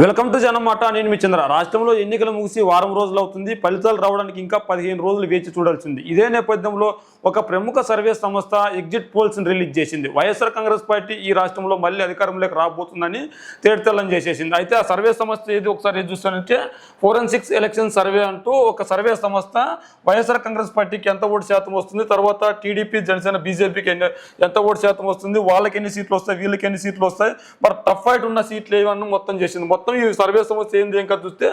Welcome to జనమాట నేను మీ చంద్ర. రాష్ట్రంలో ఎన్నికలు ముగిసి వారం రోజులు అవుతుంది. ఫలితాలు రావడానికి ఇంకా పదిహేను రోజులు వేచి చూడాల్సింది. ఇదే నేపథ్యంలో ఒక ప్రముఖ సర్వే సంస్థ ఎగ్జిట్ పోల్స్ని రిలీజ్ చేసింది. వైఎస్ఆర్ కాంగ్రెస్ పార్టీ ఈ రాష్ట్రంలో మళ్ళీ అధికారంలోకి రాబోతుందని తేటతెల్లం చేసేసింది. అయితే ఆ సర్వే సంస్థ ఏది? ఒకసారి ఏది చూస్తానంటే ఫోరెన్సిక్స్ ఎలక్షన్ సర్వే అంటూ ఒక సర్వే సంస్థ వైఎస్ఆర్ కాంగ్రెస్ పార్టీకి ఎంత ఓటు శాతం వస్తుంది? తర్వాత టీడీపీ జనసేన బీజేపీకి ఎంత ఓటు శాతం వస్తుంది? వాళ్ళకి ఎన్ని సీట్లు వస్తాయి? వీళ్ళకి ఎన్ని సీట్లు వస్తాయి? మరి టఫ్ ఫైట్ ఉన్న సీట్లు ఏవన్నీ మొత్తం చేసింది. మొత్తం ఈ సర్వే సంస్థ ఏంది ఇంకా చూస్తే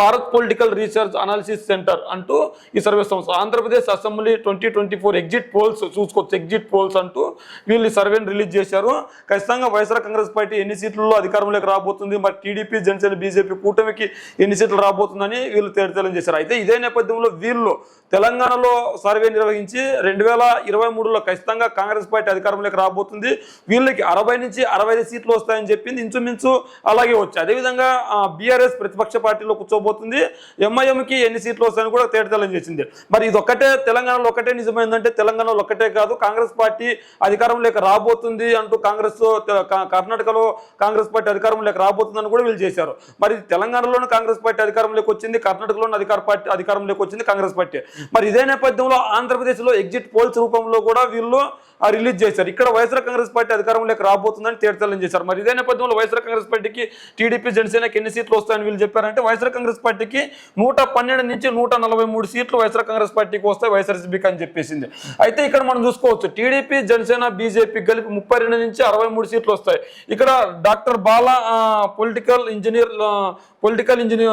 Bharat political research analysis centre అంటూ ఈ సర్వే సంస్థ Andhra Pradesh assembly twenty twenty four exit polls చూసుకోవచ్చు ఎగ్జిట్ పోల్స్ అంటూ వీళ్ళు ఈ సర్వేని రిలీజ్ చేశారు. ఖచ్చితంగా వైఎస్ఆర్ కాంగ్రెస్ పార్టీ ఎన్ని సీట్లలో అధికారంలోకి రాబోతుంది మరి టీడీపీ జనసేన బీజేపీ కూటమికి ఎన్ని సీట్లు రాబోతుందని వీళ్ళు తేటతెల్లం చేశారు. అయితే ఇదే నేపథ్యంలో వీళ్ళు తెలంగాణలో సర్వే నిర్వహించి రెండు వేల ఇరవై మూడులో ఖచ్చితంగా కాంగ్రెస్ పార్టీ అధికారంలోకి రాబోతుంది. వీళ్ళకి అరవై నుంచి అరవై ఐదు సీట్లు వస్తాయని చెప్పింది ఇంచుమించు అలాగే వచ్చాయి. అదేవిధంగా బీఆర్ఎస్ ప్రతిపక్ష పార్టీలో కూర్చోబోతుంది. ఎంఐఎంకి ఎన్ని సీట్లు వస్తాయని కూడా తేటతెల్లం చేసింది. మరి ఇది ఒక్కటే తెలంగాణలో ఒక్కటే నిజమైందంటే తెలంగాణలో ఒక్కటే కాదు. కాంగ్రెస్ పార్టీ అధికారం లేక రాబోతుంది అంటూ కాంగ్రెస్ కర్ణాటకలో కాంగ్రెస్ పార్టీ అధికారం లేక రాబోతుందని కూడా వీళ్ళు చేశారు. మరి తెలంగాణలోనే కాంగ్రెస్ పార్టీ అధికారంలోకి వచ్చింది కర్ణాటకలోని అధికార పార్టీ అధికారంలోకి వచ్చింది కాంగ్రెస్ పార్టీ. మరి ఇదే నేపథ్యంలో ఆంధ్రప్రదేశ్లో ఎగ్జిట్ పోల్స్ రూపంలో కూడా వీళ్ళు రిలీజ్ చేశారు. ఇక్కడ వైఎస్ఆర్ కాంగ్రెస్ పార్టీ అధికారం లేక రాబోతుందని తేటతెల్లం చేశారు. మరి ఇదే నేపథ్యంలో వైఎస్ఆర్ కాంగ్రెస్ పార్టీకి టీడీపీ జనసేనకి ఎన్ని సీట్లు వస్తాయని వీళ్ళు చెప్పారంటే వైఎస్ఆర్ కాంగ్రెస్ పార్టీకి నూట పన్నెండు నుంచి నూట నలభై మూడు సీట్లు వైఎస్ఆర్ కాంగ్రెస్ పార్టీకి వస్తాయి వైఎస్ఆర్సీపీకి అని చెప్పేసింది. అయితే ఇక్కడ మనం చూసుకోవచ్చు టీడీపీ జనసేన బీజేపీ కలిపి ముప్పై నుంచి అరవై మూడు సీట్లు వస్తాయి. ఇక్కడ doctor Bala political engineer political engineer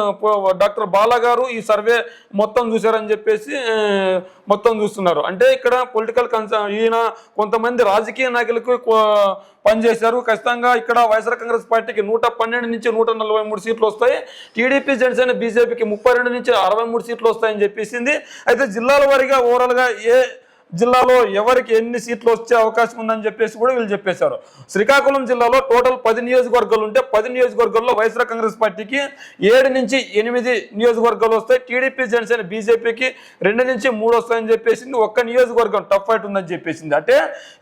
doctor Bala గారు ఈ సర్వే మొత్తం చూశారని చెప్పేసి మొత్తం చూస్తున్నారు. అంటే ఇక్కడ పొలిటికల్ కన్సర్ ఈయన కొంతమంది రాజకీయ నాయకులకు పనిచేశారు. ఖచ్చితంగా ఇక్కడ వైఎస్ఆర్ కాంగ్రెస్ పార్టీకి నూట పన్నెండు నుంచి నూట నలభై మూడు సీట్లు వస్తాయి. టీడీపీ జనసేన బీజేపీకి ముప్పై రెండు నుంచి అరవై మూడు సీట్లు వస్తాయని చెప్పేసింది. అయితే జిల్లాల వారీగా ఓవరాల్గా ఏ జిల్లాలో ఎవరికి ఎన్ని సీట్లు వచ్చే అవకాశం ఉందని చెప్పేసి కూడా వీళ్ళు చెప్పేశారు. శ్రీకాకుళం జిల్లాలో టోటల్ పది నియోజకవర్గాలు ఉంటే పది నియోజకవర్గాల్లో వైఎస్ఆర్ కాంగ్రెస్ పార్టీకి ఏడు నుంచి ఎనిమిది నియోజకవర్గాలు వస్తాయి. టీడీపీ జనసేన బీజేపీకి రెండు నుంచి మూడు వస్తాయని చెప్పేసింది. ఒక్క నియోజకవర్గం టఫ్ ఫైట్ ఉందని చెప్పేసింది. అంటే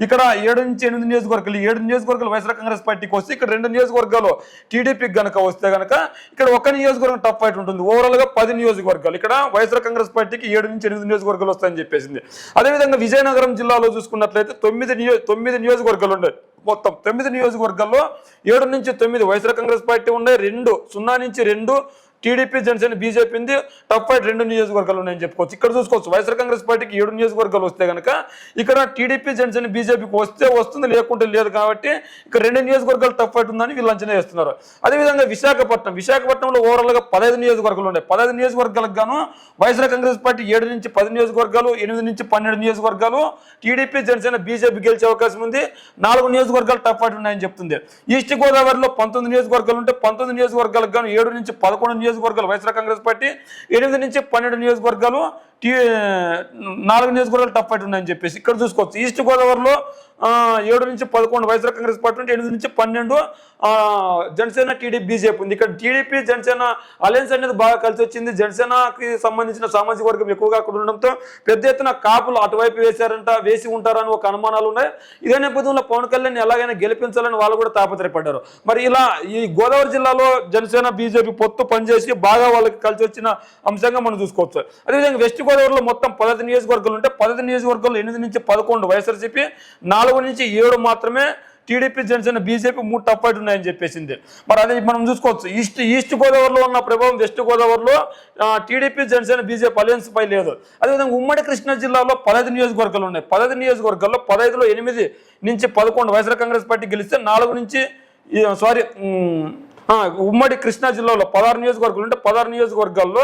ఇక్కడ ఏడు నుంచి ఎనిమిది నియోజకవర్గాలు ఏడు నియోజకవర్గాలు వైఎస్ఆర్ కాంగ్రెస్ పార్టీకి వస్తే ఇక్కడ రెండు నియోజకవర్గాలు టీడీపీకి గనక వస్తే గనక ఇక్కడ ఒక్క నియోజకవర్గం టఫ్ ఫైట్ ఉంటుంది. ఓవరాల్గా పది నియోజకవర్గాలు. ఇక్కడ వైఎస్ఆర్ కాంగ్రెస్ పార్టీకి ఏడు నుంచి ఎనిమిది నియోజకవర్గాలు వస్తాయని చెప్పేసింది. అదేవిధంగా విజయనగరం జిల్లాలో చూసుకున్నట్లయితే తొమ్మిది నియో తొమ్మిది నియోజకవర్గాలు ఉన్నాయి మొత్తం. తొమ్మిది నియోజకవర్గాల్లో ఏడు నుంచి తొమ్మిది వైఎస్ఆర్ కాంగ్రెస్ పార్టీ ఉన్నాయి రెండు సున్నా నుంచి రెండు టీడీపీ జనసేన బీజేపీ ఉంది. టఫ్ ఫైట్ రెండు నియోజకవర్గాలు ఉన్నాయని చెప్పుకోవచ్చు. ఇక్కడ చూసుకోవచ్చు వైఎస్ఆర్ కాంగ్రెస్ పార్టీకి ఏడు నియోజకవర్గాలు వస్తే కనుక ఇక్కడ టీడీపీ జనసేన బీజేపీకి వస్తే వస్తుంది లేకుంటే లేదు కాబట్టి ఇక్కడ రెండు నియోజకవర్గాలు టఫ్ ఫైట్ ఉందని వీళ్ళు అంచనా వేస్తున్నారు. అదేవిధంగా విశాఖపట్నం విశాఖపట్నంలో ఓవరాల్గా పదహైదు నియోజకవర్గాలు ఉన్నాయి. పదహైదు నియోజకవర్గాలకు గాను వైఎస్ఆర్ కాంగ్రెస్ పార్టీ ఏడు నుంచి పది నియోజకవర్గాలు ఎనిమిది నుంచి పన్నెండు నియోజకవర్గాలు టీడీపీ జనసేన బీజేపీ గెలిచే అవకాశం ఉంది. నాలుగు నియోజకవర్గాలు టఫ్ ఫైట్ ఉన్నాయని చెప్తుంది. ఈస్ట్ గోదావరిలో పంతొమ్మిది నియోజకవర్గాలు ఉంటే పంతొమ్మిది నియోజకవర్గాలకు గాను ఏడు నుంచి పదకొండు నియోజకవర్గాలు వైఎస్ఆర్ కాంగ్రెస్ పార్టీ ఎనిమిది నుంచి పన్నెండు నియోజకవర్గాలు నాలుగు నియోజకవర్గాలు టఫ్ ఫైట్ ఉన్నాయని చెప్పేసి ఇక్కడ చూసుకోవచ్చు. ఈస్ట్ గోదావరిలో ఏడు నుంచి పదకొండు వైఎస్ఆర్ కాంగ్రెస్ పార్టీ ఉంటే ఎనిమిది నుంచి పన్నెండు జనసేన టీడీపీ బీజేపీ ఉంది. ఇక్కడ టీడీపీ జనసేన అలయన్స్ అనేది బాగా కలిసి వచ్చింది. జనసేనకి సంబంధించిన సామాజిక వర్గం ఎక్కువగా అక్కడ ఉండడంతో పెద్ద ఎత్తున కాపులు అటువైపు వేశారంట వేసి ఉంటారని ఒక అనుమానాలు ఉన్నాయి. ఇదే నేపథ్యంలో పవన్ కళ్యాణ్ ఎలాగైనా గెలిపించాలని వాళ్ళు కూడా తాపత్రయపడ్డారు. మరి ఇలా ఈ గోదావరి జిల్లాలో జనసేన బీజేపీ పొత్తు పనిచేసి బాగా వాళ్ళకి కలిసి వచ్చిన అంశంగా మనం చూసుకోవచ్చు. అదేవిధంగా వెస్ట్ గోదావరిలో మొత్తం పదహైదు నియోజకవర్గాలు ఉంటే పదహైదు నియోజకవర్గాలు ఎనిమిది నుంచి పదకొండు వైఎస్ఆర్సీపీ నాలుగు నుంచి ఏడు మాత్రమే టీడీపీ జనసేన బీజేపీ మూడు టఫ్ ఉన్నాయని చెప్పేసింది. మరి అది మనం చూసుకోవచ్చు. ఈస్ట్ ఈస్ట్ గోదావరిలో ఉన్న ప్రభావం వెస్ట్ గోదావరిలో టీడీపీ జనసేన బీజేపీ అలయన్స్ పై లేదు. అదేవిధంగా ఉమ్మడి కృష్ణా జిల్లాలో పదహైదు నియోజకవర్గాలు ఉన్నాయి. పదహైదు నియోజకవర్గాల్లో పదహైదులో ఎనిమిది నుంచి పదకొండు వైఎస్ఆర్ కాంగ్రెస్ పార్టీ గెలిస్తే నాలుగు నుంచి సారీ ఉమ్మడి కృష్ణా జిల్లాలో పదహారు నియోజకవర్గాలు ఉంటే పదహారు నియోజకవర్గాల్లో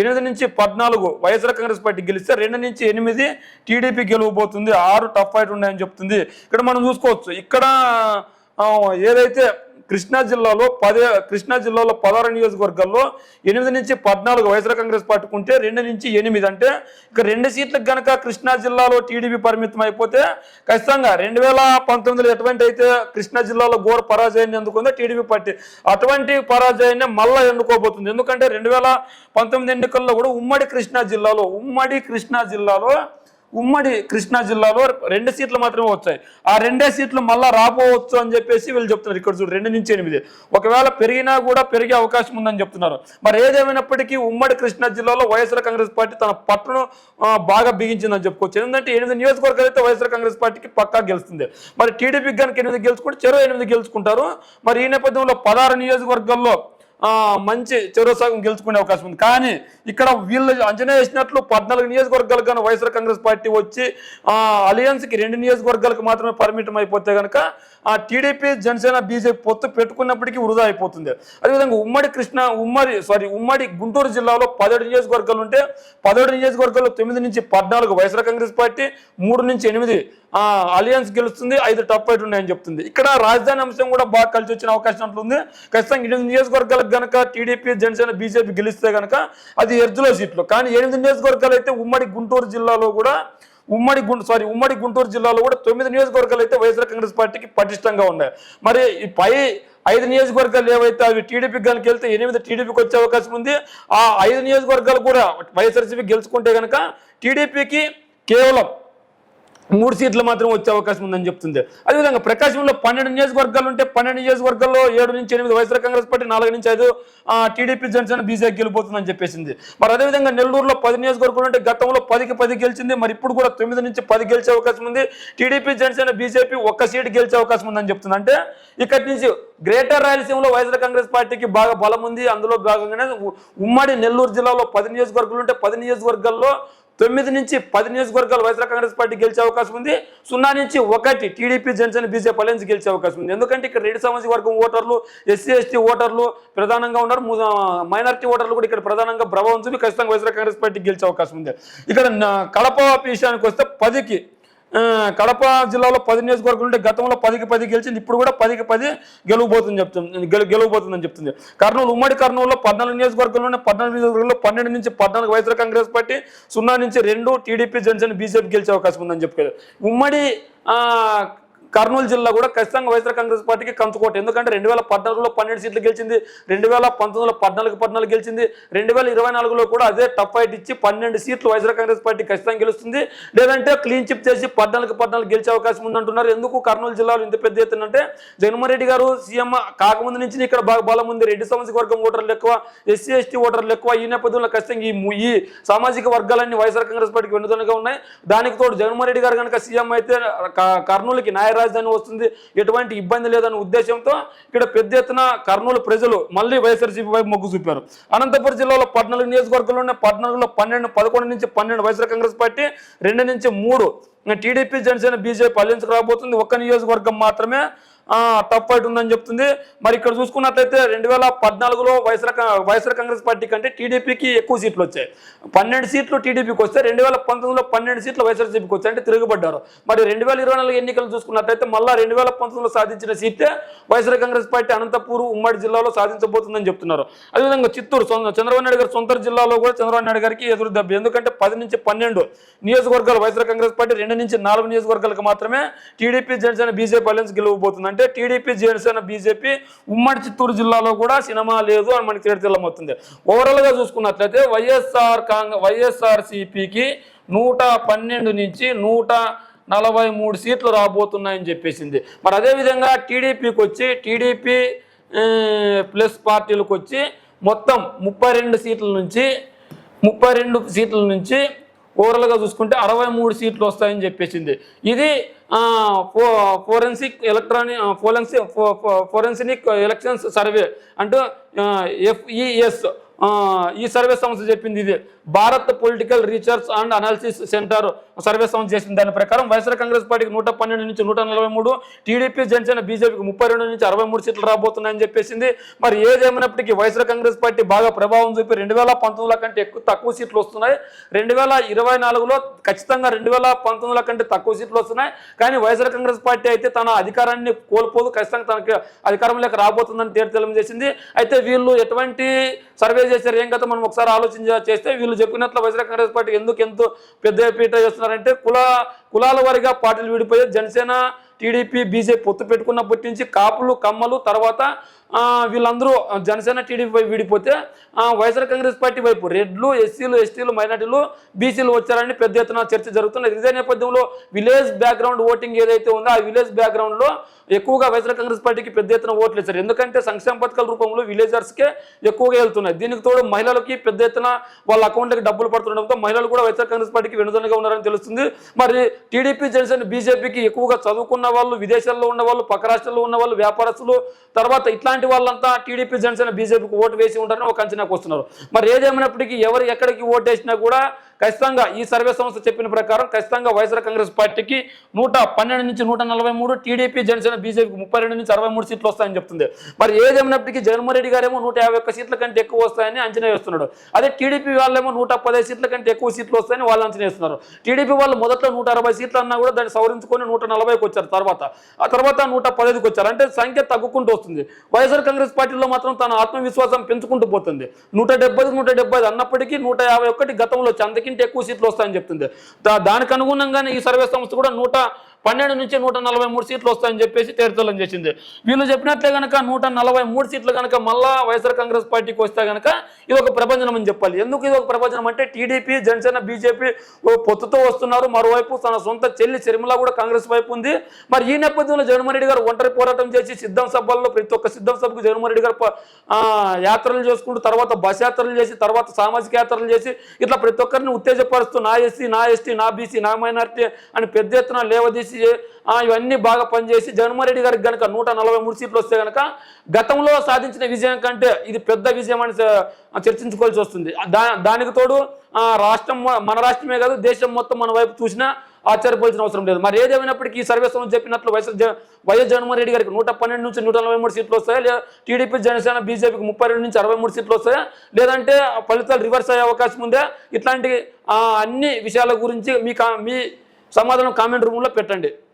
ఎనిమిది నుంచి పద్నాలుగు వైఎస్ఆర్ కాంగ్రెస్ పార్టీ గెలిస్తే రెండు నుంచి ఎనిమిది టీడీపీ గెలవబోతుంది. ఆరు టఫ్ ఫైట్ ఉన్నాయని చెప్తుంది. ఇక్కడ మనం చూసుకోవచ్చు. ఇక్కడ ఏదైతే కృష్ణా జిల్లాలో పదే కృష్ణా జిల్లాలో పదహారు నియోజకవర్గాల్లో ఎనిమిది నుంచి పద్నాలుగు వైఎస్ఆర్ కాంగ్రెస్ పార్టీ ఉంటే రెండు నుంచి ఎనిమిది అంటే ఇక రెండు సీట్లకు కనుక కృష్ణా జిల్లాలో టీడీపీ పరిమితం అయిపోతే ఖచ్చితంగా రెండు వేల పంతొమ్మిదిలో ఎటువంటి అయితే కృష్ణా జిల్లాలో ఘోర పరాజయాన్ని ఎందుకుందో టీడీపీ పార్టీ అటువంటి పరాజయాన్ని మళ్ళా ఎన్నుకోబోతుంది. ఎందుకంటే రెండు వేల పంతొమ్మిది ఎన్నికల్లో కూడా ఉమ్మడి కృష్ణా జిల్లాలో ఉమ్మడి కృష్ణా జిల్లాలో ఉమ్మడి కృష్ణా జిల్లాలో రెండు సీట్లు మాత్రమే వచ్చాయి. ఆ రెండే సీట్లు మళ్ళా రాబోవచ్చు అని చెప్పేసి వీళ్ళు చెప్తున్నారు. ఇక్కడ చూడు రెండు నుంచి ఎనిమిది. ఒకవేళ పెరిగినా కూడా పెరిగే అవకాశం ఉందని చెప్తున్నారు. మరి ఏదేమైనప్పటికీ ఉమ్మడి కృష్ణా జిల్లాలో వైఎస్ఆర్ కాంగ్రెస్ పార్టీ తన పట్టును బాగా బిగించిందని చెప్పుకోవచ్చు. ఎందుకంటే ఎనిమిది నియోజకవర్గాలు అయితే వైఎస్ఆర్ కాంగ్రెస్ పార్టీకి పక్కా గెలుస్తుంది. మరి టీడీపీకి కనుక ఎనిమిది గెలుచుకుంటే చెరో ఎనిమిది గెలుచుకుంటారు. మరి ఈ నేపథ్యంలో పదహారు నియోజకవర్గాల్లో మంచి చెరో గెలుచుకునే అవకాశం ఉంది. కానీ ఇక్కడ వీళ్ళు అంచనా వేసినట్లు పద్నాలుగు నియోజకవర్గాలు కానీ వైఎస్ఆర్ కాంగ్రెస్ పార్టీ వచ్చి అలయన్స్కి రెండు నియోజకవర్గాలకు మాత్రమే పరిమితం అయిపోతే కనుక ఆ టీడీపీ జనసేన బీజేపీ పొత్తు పెట్టుకున్నప్పటికీ వృధా అయిపోతుంది. అదేవిధంగా ఉమ్మడి కృష్ణ ఉమ్మడి సారీ ఉమ్మడి గుంటూరు జిల్లాలో పదిహేడు నియోజకవర్గాలు ఉంటే పదిహేడు నియోజకవర్గాల్లో తొమ్మిది నుంచి పద్నాలుగు వైఎస్ఆర్ కాంగ్రెస్ పార్టీ మూడు నుంచి ఎనిమిది అలియన్స్ గెలుస్తుంది ఐదు టప్ ఫైట్ ఉన్నాయని చెప్తుంది. ఇక్కడ రాజధాని అంశం కూడా బాగా కలిసి వచ్చిన అవకాశం ఉంటుంది ఖచ్చితంగా ఎనిమిది నియోజకవర్గాలకు గనక టీడీపీ జనసేన బీజేపీ గెలిస్తే గనక అది ఎర్జులో సీట్లు. కానీ ఎనిమిది నియోజకవర్గాలు అయితే ఉమ్మడి గుంటూరు జిల్లాలో కూడా ఉమ్మడి గుంటూ సారీ ఉమ్మడి గుంటూరు జిల్లాలో కూడా తొమ్మిది నియోజకవర్గాలు అయితే వైఎస్ఆర్ కాంగ్రెస్ పార్టీకి పటిష్టంగా ఉన్నాయి. మరి ఈ పై ఐదు నియోజకవర్గాలు ఏవైతే అవి టీడీపీకి కనుక వెళ్తే ఎనిమిది టీడీపీకి వచ్చే అవకాశం ఉంది. ఆ ఐదు నియోజకవర్గాలు కూడా వైఎస్ఆర్సీపీ గెలుచుకుంటే కనుక టీడీపీకి కేవలం మూడు సీట్లు మాత్రం వచ్చే అవకాశం ఉందని చెప్తుంది. అదేవిధంగా ప్రకాశంలో పన్నెండు నియోజకవర్గాలు ఉంటే పన్నెండు నియోజకవర్గాల్లో ఏడు నుంచి ఎనిమిది వైఎస్ఆర్ కాంగ్రెస్ పార్టీ నాలుగు నుంచి ఐదు ఆ, టీడీపీ జనసేన బీజేపీ గెలిపోతుందని చెప్పేసింది. మరి అదేవిధంగా నెల్లూరులో పది నియోజకవర్గాలు ఉంటే గతంలో పదికి పది గెలిచింది మరి ఇప్పుడు కూడా తొమ్మిది నుంచి పది గెలిచే అవకాశం ఉంది. టీడీపీ జనసేన బీజేపీ ఒక్క సీటు గెలిచే అవకాశం ఉందని చెప్తుంది. అంటే ఇక్కడి నుంచి గ్రేటర్ రాయలసీమలో వైఎస్ఆర్ కాంగ్రెస్ పార్టీకి బాగా బలం ఉంది. అందులో భాగంగానే ఉమ్మడి నెల్లూరు జిల్లాలో పది నియోజకవర్గాలు ఉంటే పది నియోజకవర్గాల్లో తొమ్మిది నుంచి పది నియోజకవర్గాలు వైఎస్ఆర్ కాంగ్రెస్ పార్టీ గెలిచే అవకాశం ఉంది. సున్నా నుంచి ఒకటి టీడీపీ జనసేన బీజేపీ అలయన్స్ గెలిచే అవకాశం ఉంది. ఎందుకంటే ఇక్కడ రెడ్డి సామాజిక వర్గం ఓటర్లు ఎస్సీ ఎస్టీ ఓటర్లు ప్రధానంగా ఉన్నారు. మైనార్టీ ఓటర్లు కూడా ఇక్కడ ప్రధానంగా ప్రభావం చూపి ఖచ్చితంగా వైఎస్ఆర్ కాంగ్రెస్ పార్టీ గెలిచే అవకాశం ఉంది. ఇక్కడ కడప విషయానికి వస్తే పదికి కడప జిల్లాలో పది నియోజకవర్గాలు ఉంటే గతంలో పదికి పది గెలిచింది ఇప్పుడు కూడా పదికి పది గెలువబోతుంది చెప్తుంది గెలు గెలువబోతుందని చెప్తుంది. కర్నూలు ఉమ్మడి కర్నూలులో పద్నాలుగు నియోజకవర్గంలోనే పద్నాలుగు నియోజకవర్గంలో పన్నెండు నుంచి పద్నాలుగు వైఎస్ఆర్ కాంగ్రెస్ పార్టీ సున్నా నుంచి రెండు టీడీపీ జనసేన బీజేపీ గెలిచే అవకాశం ఉందని చెప్పారు ఉమ్మడి కర్నూలు జిల్లా కూడా ఖచ్చితంగా వైఎస్ఆర్ కాంగ్రెస్ పార్టీకి కంచుకోట. ఎందుకంటే రెండు వేల పద్నాలుగులో పన్నెండు సీట్లు గెలిచింది రెండు వేల పంతొమ్మిదిలో పద్నాలుగు పద్నాలుగు గెలిచింది రెండు వేల ఇరవై నాలుగులో కూడా అదే టఫ్ ఫైట్ ఇచ్చి పన్నెండు సీట్లు వైఎస్ఆర్ కాంగ్రెస్ పార్టీ ఖచ్చితంగా గెలుస్తుంది. లేదంటే క్లీన్ చిప్ చేసి పద్నాలుగు పద్నాలుగు గెలిచే అవకాశం ఉందంటున్నారు. ఎందుకు కర్నూలు జిల్లాలో ఇంత పెద్ద ఎత్తున అంటే జగన్మోహన్ రెడ్డి గారు సీఎం కాకముందు నుంచి ఇక్కడ బాగా బలం ఉంది రెడ్డి సామాజిక వర్గం ఓటర్లు ఎక్కువ ఎస్సీ ఎస్టీ ఓటర్లు ఎక్కువ. ఈ నేపథ్యంలో ఖచ్చితంగా ఈ ఈ సామాజిక వర్గాలన్నీ వైఎస్ఆర్ కాంగ్రెస్ పార్టీకి వెన్నుదన్నుగా ఉన్నాయి. దానికి తోడు జగన్మోహన్ రెడ్డి గారు కనుక సీఎం అయితే కర్నూలుకి నాయ రాజధాని వస్తుంది ఎటువంటి ఇబ్బంది లేదనే ఉద్దేశంతో ఇక్కడ పెద్ద ఎత్తున కర్నూలు ప్రజలు మళ్ళీ వైఎస్ఆర్సీపీ వైపు మొగ్గు చూపారు. అనంతపురం జిల్లాలో పద్నాలుగు నియోజకవర్గాలు ఉన్నాయి పద్నాలుగులో పన్నెండు పదకొండు నుంచి పన్నెండు వైఎస్ఆర్ కాంగ్రెస్ పార్టీ రెండు నుంచి మూడు. టీడీపీ జనసేన బీజేపీ అలయన్స్ రాబోతుంది. ఒక్క నియోజకవర్గం మాత్రమే టఫ్ ఫైట్ ఉందని చెప్తుంది. మరి ఇక్కడ చూసుకున్నట్లయితే రెండు వేల పద్నాలుగులో వైఎస్ఆర్ వైఎస్ఆర్ కాంగ్రెస్ పార్టీ కంటే టీడీపీకి ఎక్కువ సీట్లు వచ్చాయి. పన్నెండు సీట్లు టీడీపీకి వస్తే రెండు వేల పంతొమ్మిదిలో పన్నెండు సీట్లు వైఎస్ఆర్సీపీకి వచ్చాయి అంటే తిరుగుబడ్డారు. మరి రెండు వేల ఇరవై నాలుగు ఎన్నికలు చూసుకున్నట్లయితే మళ్ళీ రెండు వేల పంతొమ్మిదిలో సాధించిన సీటే వైఎస్ఆర్ కాంగ్రెస్ పార్టీ అనంతపూర్ ఉమ్మడి జిల్లాలో సాధించబోతుందని చెప్తున్నారు. అదేవిధంగా చిత్తూరు చంద్రబాబు నాయుడు గారు సొంత జిల్లాలో కూడా చంద్రబాబు నాయుడు గారికి ఎదురు దెబ్బ. ఎందుకంటే పది నుంచి పన్నెండు నియోజకవర్గాలు వైఎస్ఆర్ కాంగ్రెస్ పార్టీ రెండు నుంచి నాలుగు నియోజకవర్గాలకు మాత్రమే టీడీపీ జనసేన బీజేపీ అలయన్స్ గెలవబోతుంది అంటే టీడీపీ జనసేన బీజేపీ ఉమ్మడి చిత్తూరు జిల్లాలో కూడా సినిమా లేదు అని మనకి తెల్లమవుతుంది ఓవరాల్గా చూసుకున్నట్లయితే వైఎస్ఆర్ కాంగ్రెస్ వైఎస్ఆర్ సిపికి నూట పన్నెండు నుంచి నూట నలభై మూడు సీట్లు రాబోతున్నాయని చెప్పేసింది. మరి అదేవిధంగా టీడీపీకి వచ్చి టీడీపీ ప్లస్ పార్టీలకు వచ్చి మొత్తం ముప్పై రెండు సీట్ల నుంచి ముప్పై రెండు సీట్ల నుంచి ఓవరాల్గా చూసుకుంటే అరవై మూడు సీట్లు వస్తాయని చెప్పేసింది. ఇది ఫో forensic electronic forensic forensic elections survey అంటూ ఎఫ్ఈఎస్ ఈ సర్వే సంస్థ చెప్పింది ఇది. Bharat political research and analysis centre survey సంస్థ చేసిన దాని ప్రకారం వైఎస్ఆర్ కాంగ్రెస్ పార్టీకి నూట పన్నెండు నుంచి నూట నలభై మూడు టీడీపీ జనసేన బీజేపీకి ముప్పై రెండు నుంచి అరవై మూడు సీట్లు రాబోతున్నాయని చెప్పేసింది. మరి ఏదేమైనప్పటికీ వైఎస్ఆర్ కాంగ్రెస్ పార్టీ బాగా ప్రభావం చూపి రెండు వేల పంతొమ్మిదిలో కంటే ఎక్కువ తక్కువ సీట్లు వస్తున్నాయి. రెండు వేల ఇరవై నాలుగులో ఖచ్చితంగా రెండు వేల పంతొమ్మిదిలో కంటే తక్కువ సీట్లు వస్తున్నాయి. కానీ వైఎస్ఆర్ కాంగ్రెస్ పార్టీ అయితే తన అధికారాన్ని కోల్పోదు ఖచ్చితంగా తనకి అధికారంలోకి రాబోతుందని తేల్తెలం చేసింది అయితే వీళ్ళు ఎటువంటి సర్వే చేశారు ఏం కదా మనం ఒకసారి ఆలోచన చేస్తే వీళ్ళు చెప్పినట్లు వైఎస్ఆర్ కాంగ్రెస్ పార్టీ ఎందుకు ఎంతో పెద్ద పీట చేస్తున్నారంటే కుల కులాల వారిగా పార్టీలు విడిపోయాయి జనసేన టీడీపీ బీజేపీ పొత్తు పెట్టుకున్నప్పటి నుంచి కాపులు కమ్మలు తర్వాత వీళ్ళందరూ జనసేన టీడీపీ విడిపోతే వైఎస్ఆర్ కాంగ్రెస్ పార్టీ వైపు రెడ్లు ఎస్సీలు ఎస్టీలు మైనార్టీలు బీసీలు వచ్చారని పెద్ద ఎత్తున చర్చ జరుగుతున్నది. ఇదే నేపథ్యంలో విలేజ్ బ్యాక్గ్రౌండ్ ఓటింగ్ ఏదైతే ఉందో ఆ విలేజ్ బ్యాక్గ్రౌండ్లో ఎక్కువగా వైఎస్ఆర్ కాంగ్రెస్ పార్టీకి పెద్ద ఎత్తున ఓట్లు ఇచ్చారు ఎందుకంటే సంక్షేమ పథకాల రూపంలో విలేజర్స్కే ఎక్కువగా వెళ్తున్నాయి దీనికి తోడు మహిళలకి పెద్ద ఎత్తున వాళ్ళ అకౌంట్లకి డబ్బులు పడుతుండడంతో మహిళలు కూడా వైఎస్ఆర్ కాంగ్రెస్ పార్టీకి వెనుదనగా ఉన్నారని తెలుస్తుంది. మరి టీడీపీ జనసేన బీజేపీకి ఎక్కువగా చదువుకున్న వాళ్ళు విదేశాల్లో ఉన్న వాళ్ళు పక్క రాష్ట్రాల్లో ఉన్న వాళ్ళు వ్యాపారస్తులు తర్వాత ఇట్లాంటి వాళ్ళంతా టీడీపీ జనసేన బీజేపీకి ఓటు వేసి ఉంటారని ఒక అంచనాకు వస్తున్నారు. మరి ఏదేమైనప్పటికీ ఎవరు ఎక్కడికి ఓటు వేసినా కూడా ఖచ్చితంగా ఈ సర్వే సంస్థ చెప్పిన ప్రకారం ఖచ్చితంగా వైఎస్ఆర్ కాంగ్రెస్ పార్టీకి నూట పన్నెండు నుంచి నూట నలభై మూడు టీడీపీ జనసేన బీజేపీకి ముప్పై రెండు నుంచి అరవై మూడు సీట్లు వస్తాయని చెప్తుంది. మరి ఏదేమైనప్పటికీ జగన్మోహన్ రెడ్డి గారేమో నూట యాభై ఒక్క సీట్ల కంటే ఎక్కువ వస్తాయని అంచనా వేస్తున్నాడు. అదే టీడీపీ వాళ్ళేమో నూట సీట్ల కంటే ఎక్కువ సీట్లు వస్తాయని వాళ్ళు అంచనా వేస్తున్నారు. టీడీపీ వాళ్ళు మొదట్లో నూట అరవై సీట్లు అన్నా కూడా దాన్ని సవరించుకొని నూట నలభైకి వచ్చారు తర్వాత. ఆ తర్వాత నూట పదహైదుకి వచ్చారు. అంటే సంఖ్య తగ్గుకుంటూ వస్తుంది. వైఎస్ఆర్ కాంగ్రెస్ పార్టీలో మాత్రం తన ఆత్మవిశ్వాసం పెంచుకుంటూ పోతుంది. నూట డెబ్బై నూట డెబ్బై అన్నప్పటికీ నూట యాభై ఒకటి గతంలో వచ్చి అంతకంటే ఎక్కువ సీట్లు వస్తాయని చెప్తుంది. దానికి అనుగుణంగానే ఈ సర్వే సంస్థ కూడా నూట పన్నెండు నుంచి నూట నలభై మూడు సీట్లు వస్తాయని చెప్పేసి తేల్చలం చేసింది. వీళ్ళు చెప్పినట్లే కనుక నూట నలభై మూడు సీట్లు కనుక మళ్ళా వైఎస్ఆర్ కాంగ్రెస్ పార్టీకి వస్తే కనుక ఇది ఒక ప్రపంచం అని చెప్పాలి. ఎందుకు ఇది ఒక ప్రపంచం అంటే టీడీపీ జనసేన బీజేపీ ఓ పొత్తుతో వస్తున్నారు. మరోవైపు తన సొంత చెల్లి శర్మిల కూడా కాంగ్రెస్ వైపు ఉంది. మరి ఈ నేపథ్యంలో జగన్మోహన్ రెడ్డి గారు ఒంటరి పోరాటం చేసి సిద్ధం సభల్లో ప్రతి ఒక్క సిద్ధం సభకు జగన్మోహన్ రెడ్డి గారు యాత్రలు చేసుకుంటూ తర్వాత బస్ యాత్రలు చేసి తర్వాత సామాజిక యాత్రలు చేసి ఇట్లా ప్రతి ఒక్కరిని ఉత్తేజపరుస్తూ నా ఎస్సీ నా ఎస్టీ నా బీసీ నా మైనార్టీ అని పెద్ద ఎత్తున లేవదీసి ఇవన్నీ బాగా పనిచేసి జగన్మోహన్ రెడ్డి గారికి కనుక నూట నలభై మూడు సీట్లు వస్తే కనుక గతంలో సాధించిన విజయం కంటే ఇది పెద్ద విజయం అని చర్చించుకోవాల్సి వస్తుంది. దా దానికి తోడు రాష్ట్రం మన రాష్ట్రమే కాదు దేశం మొత్తం మన వైపు చూసినా ఆశ్చర్యపోవాల్సిన అవసరం లేదు. మరి ఏదేమైనప్పటికీ ఈ సర్వే సంస్థ చెప్పినట్లు వైఎస్ వైఎస్ జగన్మోహన్ రెడ్డి గారికి నూట పన్నెండు నుంచి నూట నలభై మూడు సీట్లు వస్తాయా? లేదా టీడీపీ జనసేన బీజేపీకి ముప్పై రెండు నుంచి అరవై మూడు సీట్లు వస్తాయా? లేదంటే ఫలితాలు రివర్స్ అయ్యే అవకాశం ఉందా? ఇట్లాంటి అన్ని విషయాల గురించి మీ కా మీ సమాధానం కామెంట్ రూమ్లో పెట్టండి.